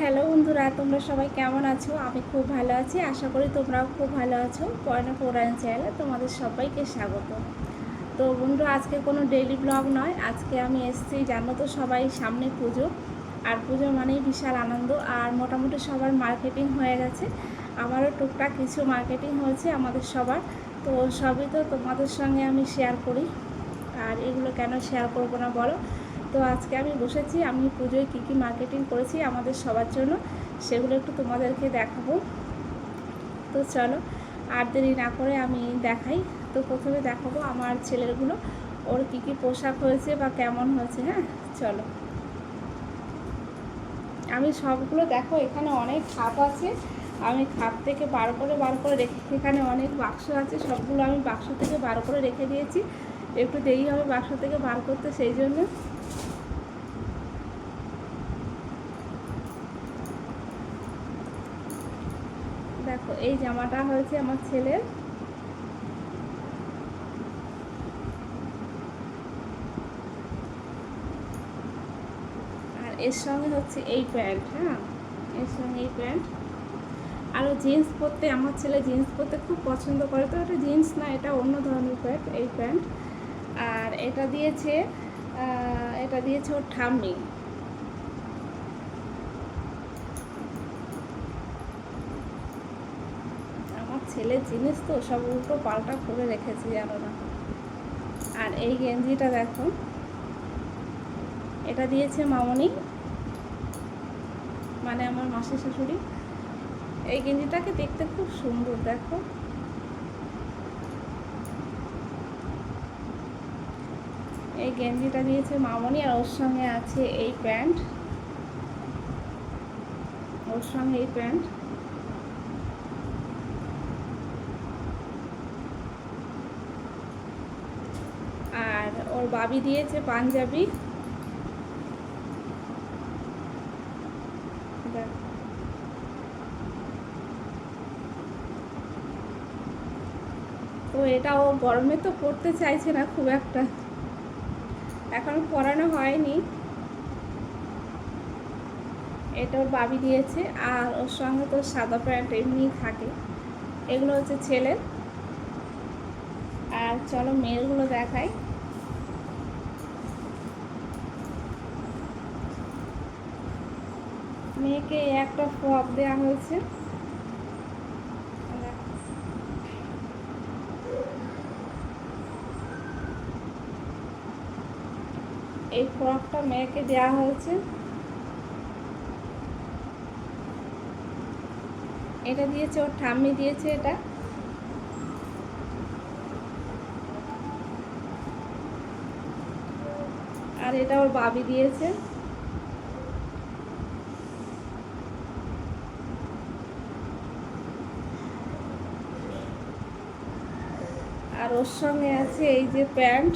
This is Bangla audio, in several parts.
হ্যালো বন্ধুরা, তোমরা সবাই কেমন আছো? আমি খুব ভালো আছি, আশা করি তোমরাও খুব ভালো আছো। পয়না কোরআন চ্যানেলে তোমাদের সবাইকে স্বাগত। তো বন্ধু, আজকে কোনো ডেইলি ব্লগ নয়, আজকে আমি এসেছি, জানো তো সবাই, সামনে পুজো। আর পুজো মানেই বিশাল আনন্দ, আর মোটামুটি সবার মার্কেটিং হয়ে গেছে। আমারও টুকটাক কিছু মার্কেটিং হয়েছে আমাদের সবার। তো সবই তো তোমাদের সঙ্গে আমি শেয়ার করি। আর এগুলো কেন শেয়ার করব না বলো? তো আজকে আমি বসেছি, আমি পুজোয় কী কী মার্কেটিং করেছি আমাদের সবার জন্য, সেগুলো একটু তোমাদেরকে দেখাবো। তো চলো, আর দেরি না করে আমি দেখাই। তো প্রথমে দেখাবো আমার ছেলেরগুলো ওর কী কী পোশাক হয়েছে বা কেমন হয়েছে হ্যাঁ? চলো। আমি সবগুলো দেখো, এখানে অনেক খাপ আছে। আমি খাপ থেকে বার করে বার করে রেখে, এখানে অনেক বাক্স আছে, সবগুলো আমি বাক্স থেকে বার করে রেখে দিয়েছি। একটু দেরি হবে বাক্স থেকে বার করতে, সেই জন্য দেখো এই জামাটা হয়েছে আমার ছেলের। আর এর সঙ্গে হচ্ছে এই প্যান্ট হ্যাঁ? এর সঙ্গে এই প্যান্ট। আরও জিন্স পরতে, আমার ছেলে জিন্স পরতে খুব পছন্দ করে, তো এটা জিন্স না, এটা অন্য ধরনের প্যান্ট, এই প্যান্ট। আর এটা দিয়েছে এটা দিয়েছে ওর ঠাম্মি। ছেলের জিনিস তো সব উল্টো পাল্টা করে রেখেছি, জানো না। আর এই গেঞ্জিটা দেখো, এটা দিয়েছে মামনি মানে আমার মাসি শাশুড়ি। এই গেঞ্জিটাকে দেখতে খুব সুন্দর, দেখো। এই গেঞ্জিটা দিয়েছে মামনি আর ওর সঙ্গে আছে এই প্যান্ট। ওর সঙ্গে এই প্যান্ট আর ওর বাবি দিয়েছে পাঞ্জাবি। তো এটা ও গরমে তো পড়তে চাইছে না খুব একটা। এখন পরানো হয়নি। এটা ওর বাবি দিয়েছে আর ওর সঙ্গে তো সাদা প্যান্ট এমনি থাকে। এগুলো হচ্ছে ছেলের। আর চলো মেয়েরগুলো দেখাই। মেয়েকে একটা ফ্রক দেওয়া হয়েছে। এই ফ্রকটা মেয়েকে দেওয়া হয়েছে। এটা দিয়েছে, ওর ঠাম্মি দিয়েছে এটা। আর এটা ওর বাবি দিয়েছে। আর ওর সঙ্গে আছে এই যে প্যান্ট।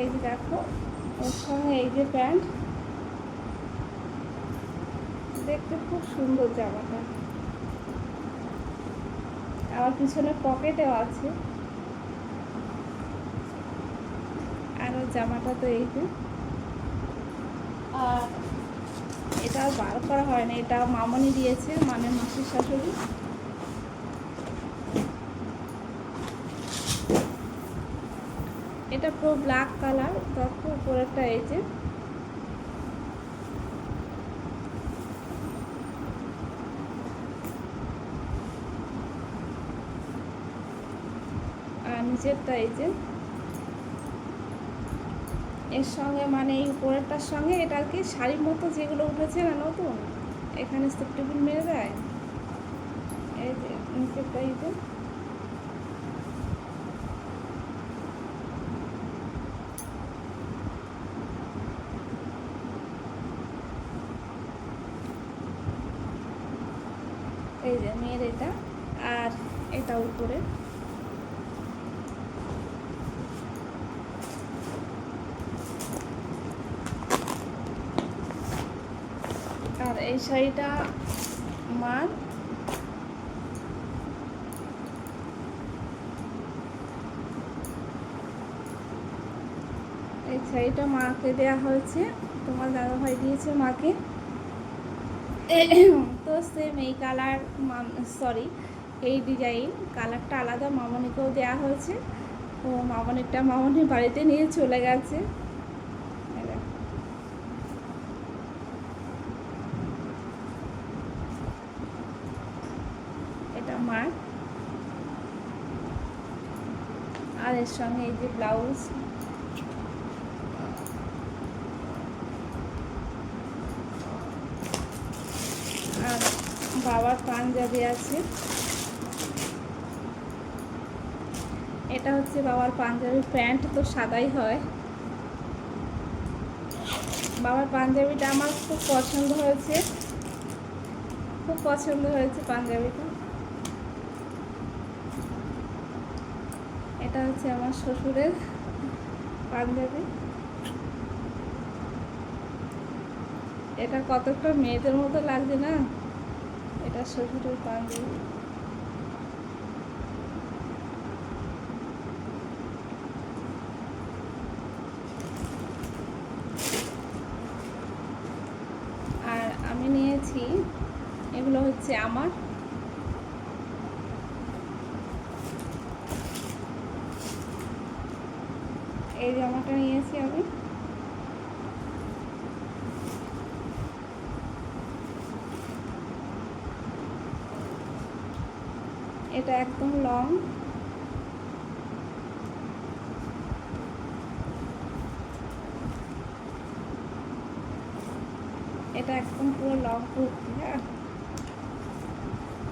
এই যে দেখো, ওর সঙ্গে এই যে প্যান্ট। দেখতে খুব সুন্দর জামাটা। আমার পিছনে পকেটেও আছে। আর জামাটা তো এই যে। আর এটাও বার করা হয় না, এটা মামনি দিয়েছে মানে মাসির শাশুড়ি। এটা পুরো ব্ল্যাক কালার দেখো উপরেরটা এই যে। আর নিচেরটা এই যে। এর সঙ্গে মানে এই উপরেরটার সঙ্গে এটা আর কি শাড়ির মতো যেগুলো উঠেছে না নতুন, এখানে টেবিল মেরে দেয়। এই যে, নিচেরটা এই যে। এই যে মেয়ের এটা। আর এটা উপরে আর এই শাড়িটা মার শাড়িটা মাকে দেওয়া হয়েছে। তোমার দাদাভাই দিয়েছে মাকে। তো সেম এই কালার সরি এই ডিজাইন কালারটা আলাদা মামনিকেও দেওয়া হয়েছে। তো মামনিরটা মামনি বাড়িতে নিয়ে চলে গেছে এই দেখো। এটা মার আর এর সঙ্গে এই যে ব্লাউজ। আর বাবার পাঞ্জাবি আছে। এটা হচ্ছে বাবার পাঞ্জাবি প্যান্ট, তো সাদাই হয়। বাবার পাঞ্জাবিটা আমার খুব পছন্দ হয়েছে। খুব পছন্দ হয়েছে পাঞ্জাবিটা। এটা হচ্ছে আমার শ্বশুরের পাঞ্জাবি। এটা কতটা মেয়েদের মতো লাগছে না? এটা শ্বশুরের পাঞ্জাবি। আর আমি নিয়েছি, এগুলো হচ্ছে আমার এই জামাটা নিয়েছি আমি এটা একদম লং এটা একদম পুরো লং কুর্তি হ্যাঁ?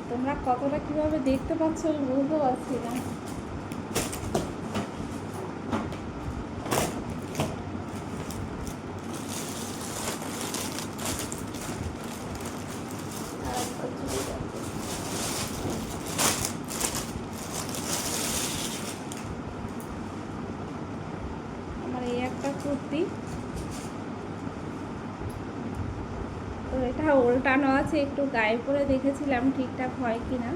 তোমরা কতটা কীভাবে দেখতে পাচ্ছ বুঝতে পারছি না আর একটা চুড়িদার। আমার এই একটা কুর্তি। তো এটা উল্টানো আছে, একটু গায়ে পরে দেখেছিলাম ঠিকঠাক হয় কি না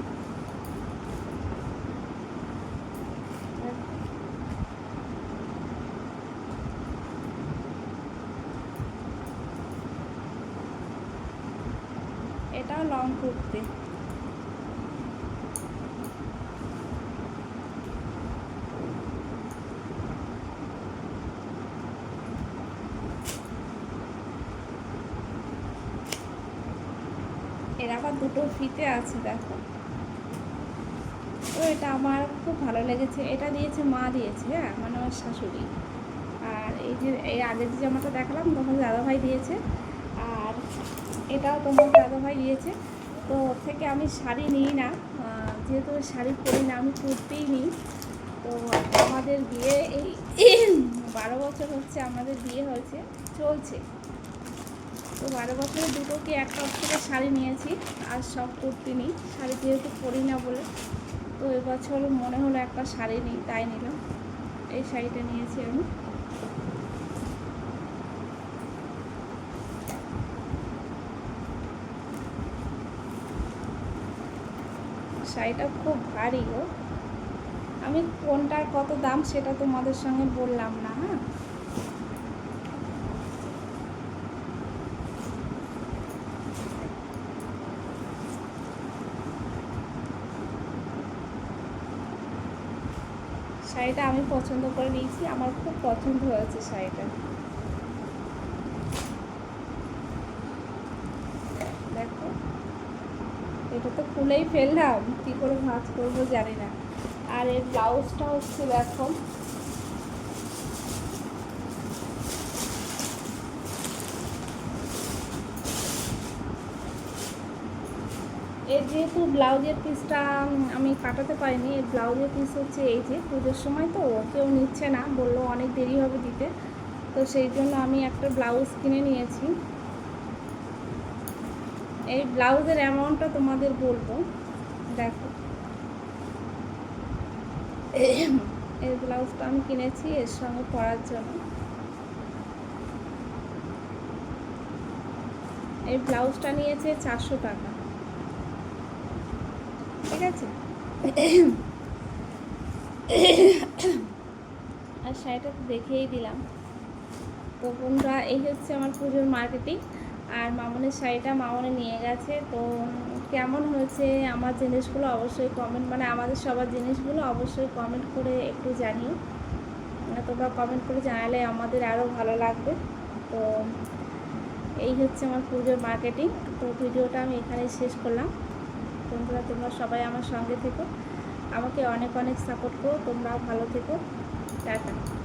এটাও লং কুর্তি। আবার দুটো ফিতে আছে, দেখো। তো এটা আমার খুব ভালো লেগেছে। এটা দিয়েছে মা দিয়েছে হ্যাঁ মানে আমার শাশুড়ি। আর এই যে, এই আগের যে জামাটা দেখালাম, তখন দাদাভাই দিয়েছে। আর এটাও তোমার দাদাভাই দিয়েছে। তো থেকে আমি শাড়ি নিই না। যেহেতু শাড়ি পরি না, আমি কুর্তিই নিই। তো আমাদের বিয়ে এই বারো বছর হচ্ছে, আমাদের বিয়ে হয়েছে, চলছে। তো বারো বছরে দুটো কি একটা থেকে শাড়ি নিয়েছি, আর সব কুর্তি নিই। শাড়ি যেহেতু পরি না বলে, তো এবছর মনে হলো একটা শাড়ি নিই, তাই নিলাম। এই শাড়িটা নিয়েছি আমি। শাড়িটা খুব ভারী গো। আমি কোনটার কত দাম সেটা তোমাদের সঙ্গে বললাম না হ্যাঁ? শাড়িটা আমি পছন্দ করে নিয়েছি। আমার খুব পছন্দ হয়েছে শাড়িটা। দেখো, এটা তো খুলেই ফেললাম। কী করে ভাঁজ করব জানি না। আর এর ব্লাউজটা হচ্ছে দেখো যেহেতু ব্লাউজের পিসটা আমি কাটাতে পারিনি এর ব্লাউজের পিস হচ্ছে এই যে পুজোর সময় তো কেউ নিচ্ছে না, বলল অনেক দেরি হবে দিতে। তো সেই জন্য আমি একটা ব্লাউজ কিনে নিয়েছি। এই ব্লাউজের অ্যামাউন্টটা তোমাদের বলব। দেখো। এই ব্লাউজটা আমি কিনেছি, এর সঙ্গে পরার জন্য। এই ব্লাউজটা নিয়েছে চারশো টাকা। ঠিক আছে? আর শাড়িটা তো দেখেই দিলাম। তো বন্ধুরা, এই হচ্ছে আমার পুজোর মার্কেটিং আর মামনের শাড়িটা মামনে নিয়ে গেছে। তো কেমন হয়েছে আমার জিনিসগুলো অবশ্যই কমেন্ট মানে আমাদের সবার জিনিসগুলো অবশ্যই কমেন্ট করে একটু জানিও। মানে তোমরা কমেন্ট করে জানালে আমাদের আরও ভালো লাগবে। তো এই হচ্ছে আমার পুজোর মার্কেটিং তো ভিডিওটা আমি এখানে শেষ করলাম। বন্ধুরা, তোমরা সবাই আমার সঙ্গে থেকো। আমাকে অনেক অনেক সাপোর্ট করো, তোমরাও ভালো থেকো। টাটা।